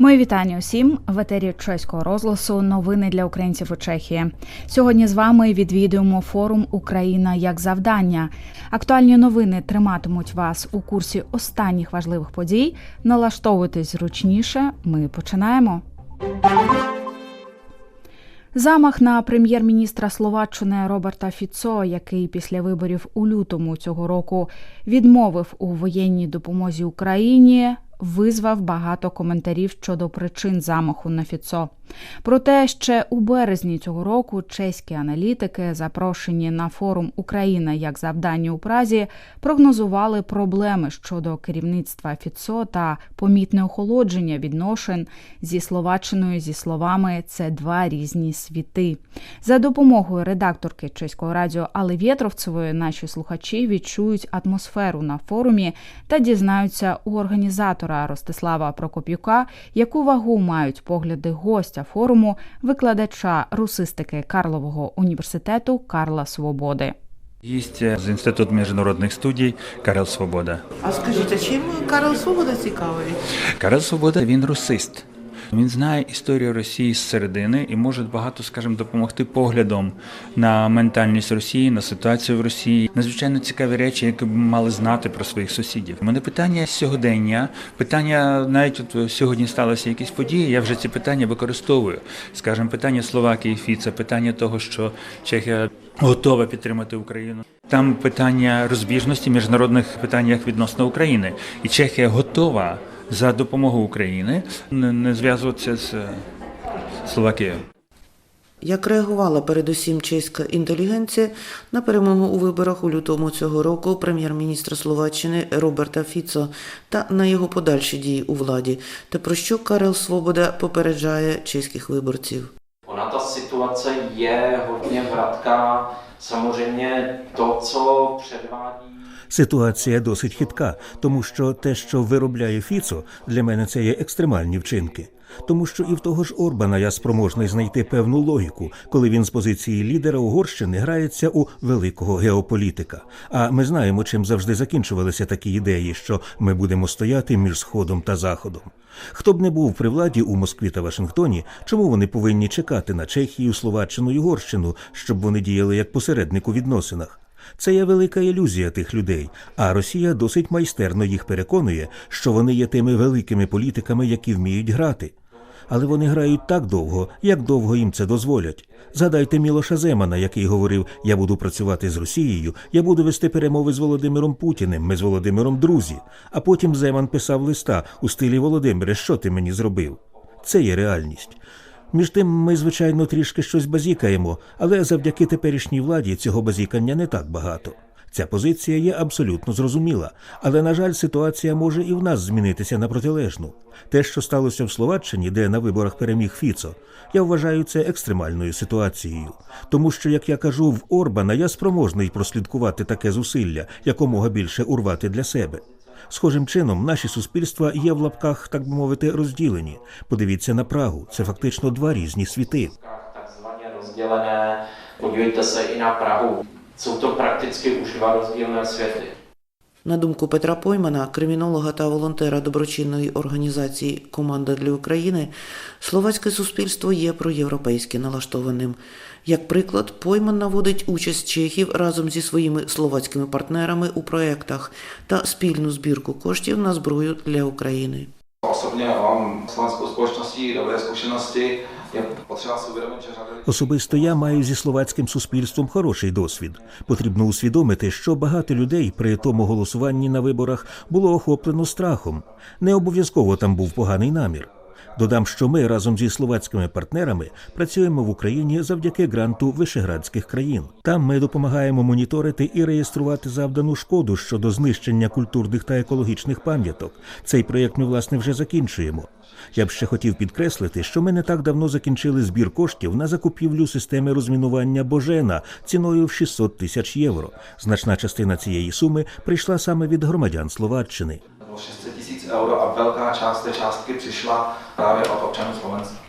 Мої вітання усім в етері чеського розгласу. Новини для українців у Чехії. Сьогодні з вами відвідуємо форум Україна як завдання. Актуальні новини триматимуть вас у курсі останніх важливих подій. Налаштовуйтесь зручніше. Ми починаємо. Замах на прем'єр-міністра Словаччини Роберта Фіцо, який після виборів у лютому цього року відмовив у воєнній допомозі Україні, визвав багато коментарів щодо причин замаху на Фіцо. Проте ще у березні цього року чеські аналітики, запрошені на форум Україна як завдання у Празі, прогнозували проблеми щодо керівництва Фіцо та помітне охолодження відношень зі Словаччиною зі словами це два різні світи. За допомогою редакторки чеського радіо Али Вєтровцевої наші слухачі відчують атмосферу на форумі та дізнаються у організатора Ростислава Прокоп'юка, яку вагу мають погляди гостя форуму, викладача русистики Карлового університету Карла Свободи. Гість з інституту міжнародних студій Карл Свобода. А скажіть, а чим Карл Свобода цікавий? Карел Свобода він русист. Він знає історію Росії з середини і може багато, скажімо, допомогти поглядом на ментальність Росії, на ситуацію в Росії. Надзвичайно цікаві речі, які б мали знати про своїх сусідів. У мене питання сьогодення, питання навіть от сьогодні сталося якісь події. Я вже ці питання використовую. Скажімо, питання Словакії, Фіца, питання того, що Чехія готова підтримати Україну. Там питання розбіжності міжнародних питаннях відносно України, і Чехія готова за допомогою України не, не зв'язуватися з Словакією. Як реагувала передусім чеська інтелігенція на перемогу у виборах у лютому цього року прем'єр-міністра Словаччини Роберта Фіцо та на його подальші дії у владі, та про що Карел Свобода попереджає чеських виборців? Ona ta situace je hodně vratká. Samozřejmě to, co předvádí Ситуація досить хитка, тому що те, що виробляє Фіцо, для мене це є екстремальні вчинки. Тому що і в того ж Орбана я спроможний знайти певну логіку, коли він з позиції лідера Угорщини грається у великого геополітика. А ми знаємо, чим завжди закінчувалися такі ідеї, що ми будемо стояти між сходом та заходом. Хто б не був при владі у Москві та Вашингтоні, чому вони повинні чекати на Чехію, Словаччину і Угорщину, щоб вони діяли як посередник у відносинах? Це є велика ілюзія тих людей, а Росія досить майстерно їх переконує, що вони є тими великими політиками, які вміють грати. Але вони грають так довго, як довго їм це дозволять. Згадайте Мілоша Земана, який говорив: Я буду працювати з Росією, я буду вести перемови з Володимиром Путіним, ми з Володимиром друзі. А потім Земан писав листа у стилі Володимире, що ти мені зробив? Це є реальність. Між тим, ми, звичайно, трішки щось базікаємо, але завдяки теперішній владі цього базікання не так багато. Ця позиція є абсолютно зрозуміла, але, на жаль, ситуація може і в нас змінитися на протилежну. Те, що сталося в Словаччині, де на виборах переміг Фіцо, я вважаю це екстремальною ситуацією. Тому що, як я кажу, в Орбана я спроможний прослідкувати таке зусилля, якомога більше урвати для себе. Схожим чином, наші суспільства є в лапках, так би мовити, розділені. Подивіться на Прагу. Це фактично два різні світи. takzvaně rozdělené. Podívejte se i na Prahu. Jsou to prakticky už dva rozdílné světy. На думку Петра Поймана, кримінолога та волонтера доброчинної організації Команда для України, словацьке суспільство є проєвропейськи налаштованим. Як приклад, Пойман наводить участь чехів разом зі своїми словацькими партнерами у проєктах та спільну збірку коштів на зброю для України. Особисто я маю зі словацьким суспільством хороший досвід. Потрібно усвідомити, що багато людей при тому голосуванні на виборах було охоплено страхом. Не обов'язково там був поганий намір. Додам, що ми разом зі словацькими партнерами працюємо в Україні завдяки гранту вишеградських країн. Там ми допомагаємо моніторити і реєструвати завдану шкоду щодо знищення культурних та екологічних пам'яток. Цей проєкт ми власне вже закінчуємо. Я б ще хотів підкреслити, що ми не так давно закінчили збір коштів на закупівлю системи розмінування Божена ціною в 600 тисяч євро. Значна частина цієї суми прийшла саме від громадян Словаччини. Bylo 600 tisíc euro a velká část té částky přišla právě od občanů Slovenska.